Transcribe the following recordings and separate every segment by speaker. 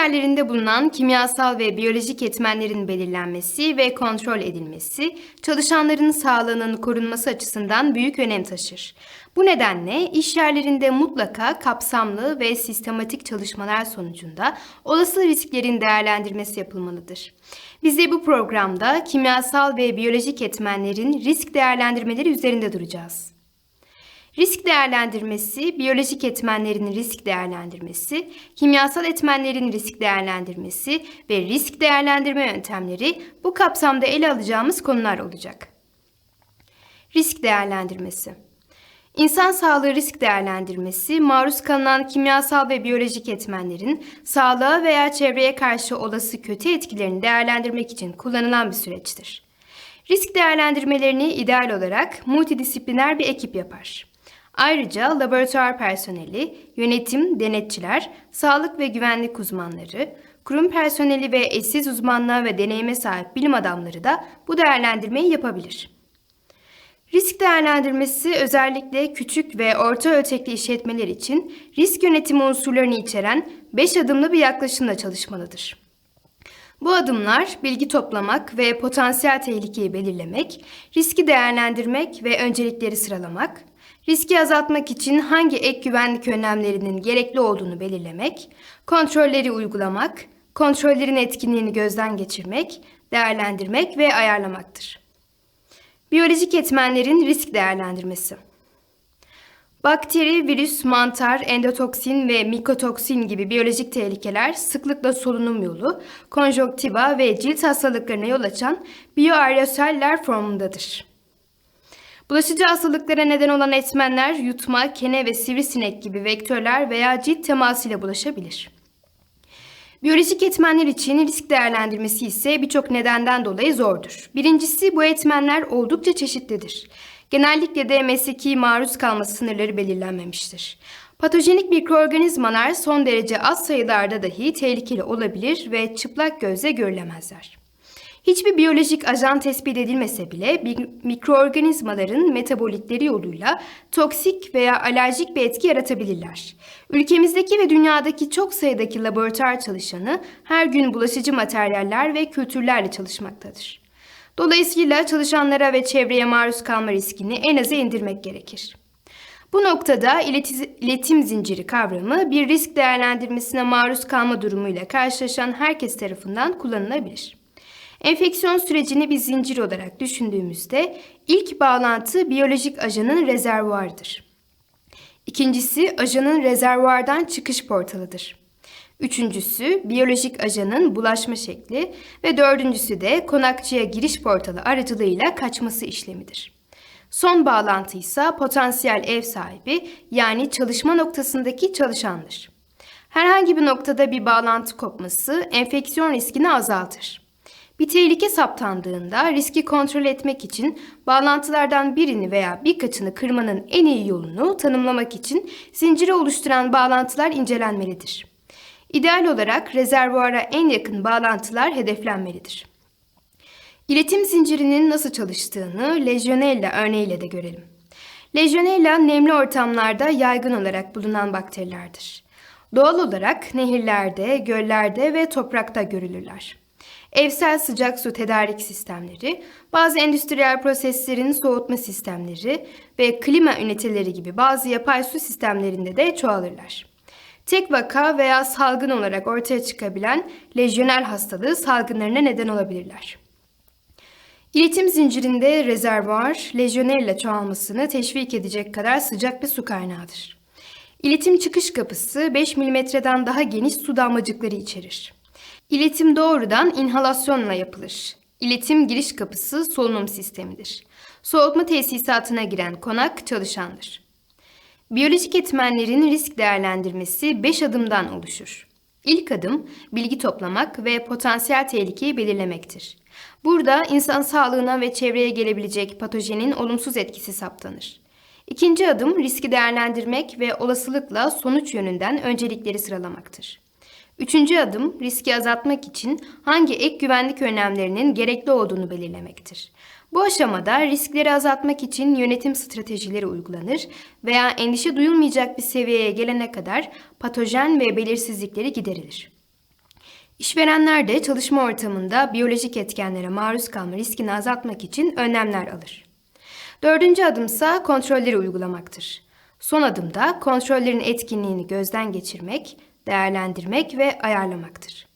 Speaker 1: yerlerinde bulunan kimyasal ve biyolojik etmenlerin belirlenmesi ve kontrol edilmesi, çalışanların sağlığının korunması açısından büyük önem taşır. Bu nedenle iş yerlerinde mutlaka kapsamlı ve sistematik çalışmalar sonucunda olası risklerin değerlendirmesi yapılmalıdır. Biz de bu programda kimyasal ve biyolojik etmenlerin risk değerlendirmeleri üzerinde duracağız. Risk değerlendirmesi, biyolojik etmenlerin risk değerlendirmesi, kimyasal etmenlerin risk değerlendirmesi ve risk değerlendirme yöntemleri bu kapsamda ele alacağımız konular olacak. Risk değerlendirmesi İnsan sağlığı risk değerlendirmesi, maruz kalınan kimyasal ve biyolojik etmenlerin sağlığa veya çevreye karşı olası kötü etkilerini değerlendirmek için kullanılan bir süreçtir. Risk değerlendirmelerini ideal olarak multidisipliner bir ekip yapar. Ayrıca laboratuvar personeli, yönetim, denetçiler, sağlık ve güvenlik uzmanları, kurum personeli ve eşsiz uzmanlığa ve deneyime sahip bilim adamları da bu değerlendirmeyi yapabilir. Risk değerlendirmesi özellikle küçük ve orta ölçekli işletmeler için risk yönetimi unsurlarını içeren 5 adımlı bir yaklaşımla çalışmalıdır. Bu adımlar bilgi toplamak ve potansiyel tehlikeyi belirlemek, riski değerlendirmek ve öncelikleri sıralamak, riski azaltmak için hangi ek güvenlik önlemlerinin gerekli olduğunu belirlemek, kontrolleri uygulamak, kontrollerin etkinliğini gözden geçirmek, değerlendirmek ve ayarlamaktır. Biyolojik etmenlerin risk değerlendirmesi. Bakteri, virüs, mantar, endotoksin ve mikotoksin gibi biyolojik tehlikeler sıklıkla solunum yolu, konjonktiva ve cilt hastalıklarına yol açan biyoaerosoller formundadır. Bulaşıcı hastalıklara neden olan etmenler yutma, kene ve sivrisinek gibi vektörler veya cilt temasıyla bulaşabilir. Biyolojik etmenler için risk değerlendirmesi ise birçok nedenden dolayı zordur. Birincisi bu etmenler oldukça çeşitlidir. Genellikle de mesleki maruz kalma sınırları belirlenmemiştir. Patojenik mikroorganizmalar son derece az sayılarda dahi tehlikeli olabilir ve çıplak gözle görülemezler. Hiçbir biyolojik ajan tespit edilmese bile mikroorganizmaların metabolitleri yoluyla toksik veya alerjik bir etki yaratabilirler. Ülkemizdeki ve dünyadaki çok sayıdaki laboratuvar çalışanı her gün bulaşıcı materyaller ve kültürlerle çalışmaktadır. Dolayısıyla çalışanlara ve çevreye maruz kalma riskini en aza indirmek gerekir. Bu noktada iletim zinciri kavramı bir risk değerlendirmesine maruz kalma durumuyla karşılaşan herkes tarafından kullanılabilir. Enfeksiyon sürecini bir zincir olarak düşündüğümüzde ilk bağlantı biyolojik ajanın rezervuarıdır. İkincisi ajanın rezervuardan çıkış portalıdır. Üçüncüsü biyolojik ajanın bulaşma şekli ve dördüncüsü de konakçıya giriş portalı aracılığıyla kaçması işlemidir. Son bağlantı ise potansiyel ev sahibi yani çalışma noktasındaki çalışandır. Herhangi bir noktada bir bağlantı kopması enfeksiyon riskini azaltır. Bir tehlike saptandığında riski kontrol etmek için bağlantılardan birini veya birkaçını kırmanın en iyi yolunu tanımlamak için zinciri oluşturan bağlantılar incelenmelidir. İdeal olarak rezervuara en yakın bağlantılar hedeflenmelidir. İletim zincirinin nasıl çalıştığını Legionella örneğiyle de görelim. Legionella nemli ortamlarda yaygın olarak bulunan bakterilerdir. Doğal olarak nehirlerde, göllerde ve toprakta görülürler evsel sıcak su tedarik sistemleri, bazı endüstriyel proseslerin soğutma sistemleri ve klima üniteleri gibi bazı yapay su sistemlerinde de çoğalırlar. Tek vaka veya salgın olarak ortaya çıkabilen lejyonel hastalığı salgınlarına neden olabilirler. İletim zincirinde rezervuar, lejyonella çoğalmasını teşvik edecek kadar sıcak bir su kaynağıdır. İletim çıkış kapısı 5 milimetreden daha geniş su damlacıkları içerir. İletim doğrudan inhalasyonla yapılır. İletim giriş kapısı solunum sistemidir. Soğutma tesisatına giren konak çalışandır. Biyolojik etmenlerin risk değerlendirmesi 5 adımdan oluşur. İlk adım bilgi toplamak ve potansiyel tehlikeyi belirlemektir. Burada insan sağlığına ve çevreye gelebilecek patojenin olumsuz etkisi saptanır. İkinci adım riski değerlendirmek ve olasılıkla sonuç yönünden öncelikleri sıralamaktır. Üçüncü adım riski azaltmak için hangi ek güvenlik önlemlerinin gerekli olduğunu belirlemektir. Bu aşamada riskleri azaltmak için yönetim stratejileri uygulanır veya endişe duyulmayacak bir seviyeye gelene kadar patojen ve belirsizlikleri giderilir. İşverenler de çalışma ortamında biyolojik etkenlere maruz kalma riskini azaltmak için önlemler alır. Dördüncü adımsa kontrolleri uygulamaktır. Son adımda kontrollerin etkinliğini gözden geçirmek, değerlendirmek ve ayarlamaktır.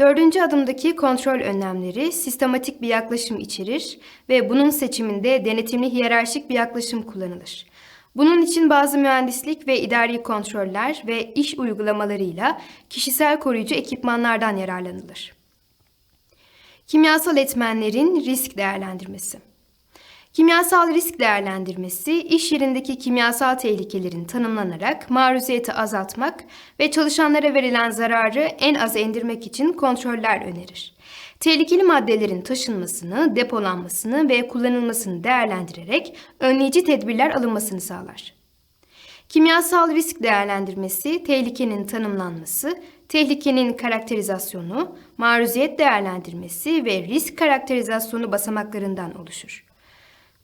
Speaker 1: Dördüncü adımdaki kontrol önlemleri sistematik bir yaklaşım içerir ve bunun seçiminde denetimli hiyerarşik bir yaklaşım kullanılır. Bunun için bazı mühendislik ve idari kontroller ve iş uygulamalarıyla kişisel koruyucu ekipmanlardan yararlanılır. Kimyasal etmenlerin risk değerlendirmesi Kimyasal risk değerlendirmesi, iş yerindeki kimyasal tehlikelerin tanımlanarak maruziyeti azaltmak ve çalışanlara verilen zararı en aza indirmek için kontroller önerir. Tehlikeli maddelerin taşınmasını, depolanmasını ve kullanılmasını değerlendirerek önleyici tedbirler alınmasını sağlar. Kimyasal risk değerlendirmesi, tehlikenin tanımlanması, tehlikenin karakterizasyonu, maruziyet değerlendirmesi ve risk karakterizasyonu basamaklarından oluşur.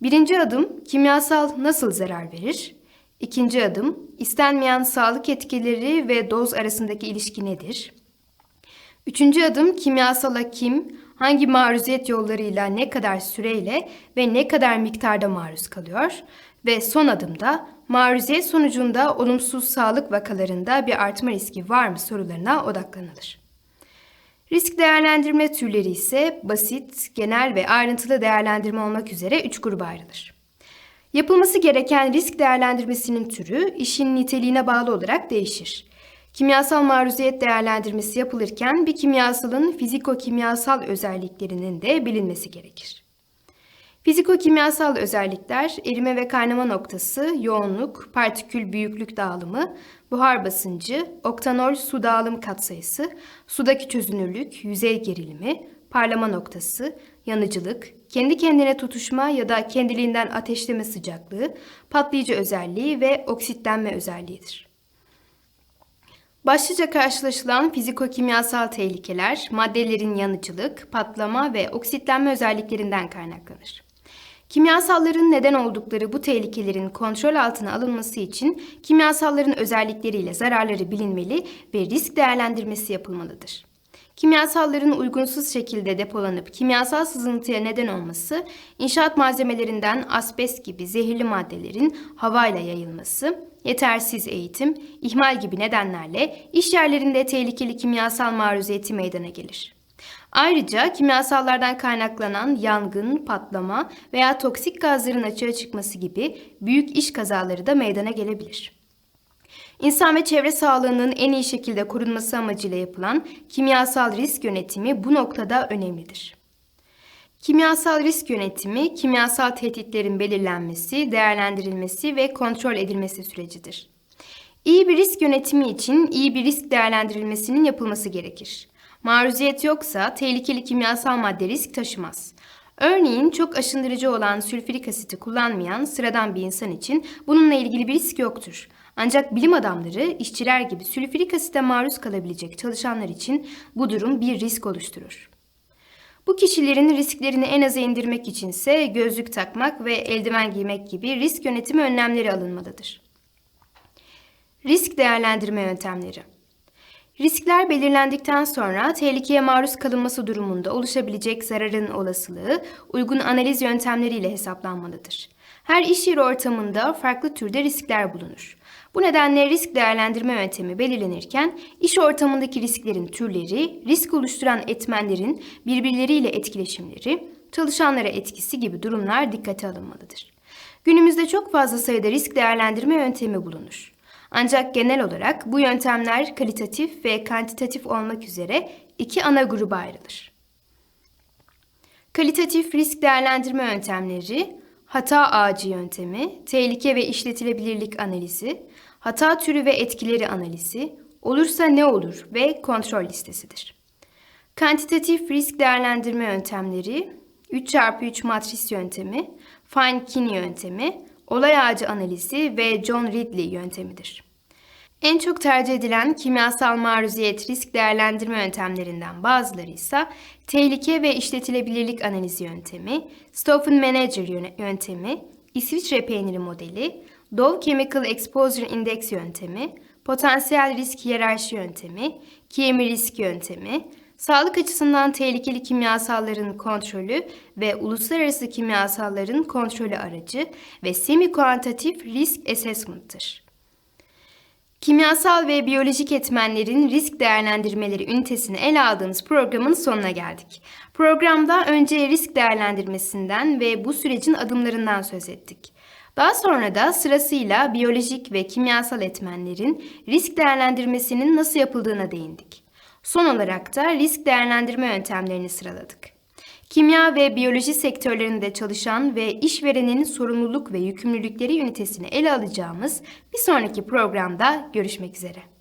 Speaker 1: Birinci adım kimyasal nasıl zarar verir? İkinci adım istenmeyen sağlık etkileri ve doz arasındaki ilişki nedir? Üçüncü adım kimyasala kim, hangi maruziyet yollarıyla ne kadar süreyle ve ne kadar miktarda maruz kalıyor? Ve son adımda maruziyet sonucunda olumsuz sağlık vakalarında bir artma riski var mı sorularına odaklanılır. Risk değerlendirme türleri ise basit, genel ve ayrıntılı değerlendirme olmak üzere üç gruba ayrılır. Yapılması gereken risk değerlendirmesinin türü işin niteliğine bağlı olarak değişir. Kimyasal maruziyet değerlendirmesi yapılırken bir kimyasalın fiziko-kimyasal özelliklerinin de bilinmesi gerekir. Fiziko-kimyasal özellikler erime ve kaynama noktası, yoğunluk, partikül büyüklük dağılımı, buhar basıncı, oktanol su dağılım katsayısı, sudaki çözünürlük, yüzey gerilimi, parlama noktası, yanıcılık, kendi kendine tutuşma ya da kendiliğinden ateşleme sıcaklığı, patlayıcı özelliği ve oksitlenme özelliğidir. Başlıca karşılaşılan fiziko-kimyasal tehlikeler, maddelerin yanıcılık, patlama ve oksitlenme özelliklerinden kaynaklanır. Kimyasalların neden oldukları bu tehlikelerin kontrol altına alınması için kimyasalların özellikleriyle zararları bilinmeli ve risk değerlendirmesi yapılmalıdır. Kimyasalların uygunsuz şekilde depolanıp kimyasal sızıntıya neden olması, inşaat malzemelerinden asbest gibi zehirli maddelerin havayla yayılması, yetersiz eğitim, ihmal gibi nedenlerle iş yerlerinde tehlikeli kimyasal maruziyeti meydana gelir. Ayrıca kimyasallardan kaynaklanan yangın, patlama veya toksik gazların açığa çıkması gibi büyük iş kazaları da meydana gelebilir. İnsan ve çevre sağlığının en iyi şekilde korunması amacıyla yapılan kimyasal risk yönetimi bu noktada önemlidir. Kimyasal risk yönetimi, kimyasal tehditlerin belirlenmesi, değerlendirilmesi ve kontrol edilmesi sürecidir. İyi bir risk yönetimi için iyi bir risk değerlendirilmesinin yapılması gerekir. Maruziyet yoksa tehlikeli kimyasal madde risk taşımaz. Örneğin çok aşındırıcı olan sülfürik asiti kullanmayan sıradan bir insan için bununla ilgili bir risk yoktur. Ancak bilim adamları, işçiler gibi sülfürik asite maruz kalabilecek çalışanlar için bu durum bir risk oluşturur. Bu kişilerin risklerini en aza indirmek içinse gözlük takmak ve eldiven giymek gibi risk yönetimi önlemleri alınmalıdır. Risk değerlendirme yöntemleri Riskler belirlendikten sonra tehlikeye maruz kalınması durumunda oluşabilecek zararın olasılığı uygun analiz yöntemleriyle hesaplanmalıdır. Her iş yeri ortamında farklı türde riskler bulunur. Bu nedenle risk değerlendirme yöntemi belirlenirken iş ortamındaki risklerin türleri, risk oluşturan etmenlerin birbirleriyle etkileşimleri, çalışanlara etkisi gibi durumlar dikkate alınmalıdır. Günümüzde çok fazla sayıda risk değerlendirme yöntemi bulunur. Ancak genel olarak bu yöntemler kalitatif ve kantitatif olmak üzere iki ana gruba ayrılır. Kalitatif risk değerlendirme yöntemleri, hata ağacı yöntemi, tehlike ve işletilebilirlik analizi, hata türü ve etkileri analizi, olursa ne olur ve kontrol listesidir. Kantitatif risk değerlendirme yöntemleri, 3x3 matris yöntemi, Fine-Kini yöntemi, olay ağacı analizi ve John Ridley yöntemidir. En çok tercih edilen kimyasal maruziyet risk değerlendirme yöntemlerinden bazıları ise tehlike ve işletilebilirlik analizi yöntemi, Stofan Manager yöntemi, İsviçre peyniri modeli, Dove Chemical Exposure Index yöntemi, potansiyel risk hiyerarşi yöntemi, KM risk yöntemi, sağlık açısından tehlikeli kimyasalların kontrolü ve uluslararası kimyasalların kontrolü aracı ve semi-kuantatif risk assessment'tır. Kimyasal ve biyolojik etmenlerin risk değerlendirmeleri ünitesini ele aldığımız programın sonuna geldik. Programda önce risk değerlendirmesinden ve bu sürecin adımlarından söz ettik. Daha sonra da sırasıyla biyolojik ve kimyasal etmenlerin risk değerlendirmesinin nasıl yapıldığına değindik. Son olarak da risk değerlendirme yöntemlerini sıraladık. Kimya ve biyoloji sektörlerinde çalışan ve işverenin sorumluluk ve yükümlülükleri ünitesini ele alacağımız bir sonraki programda görüşmek üzere.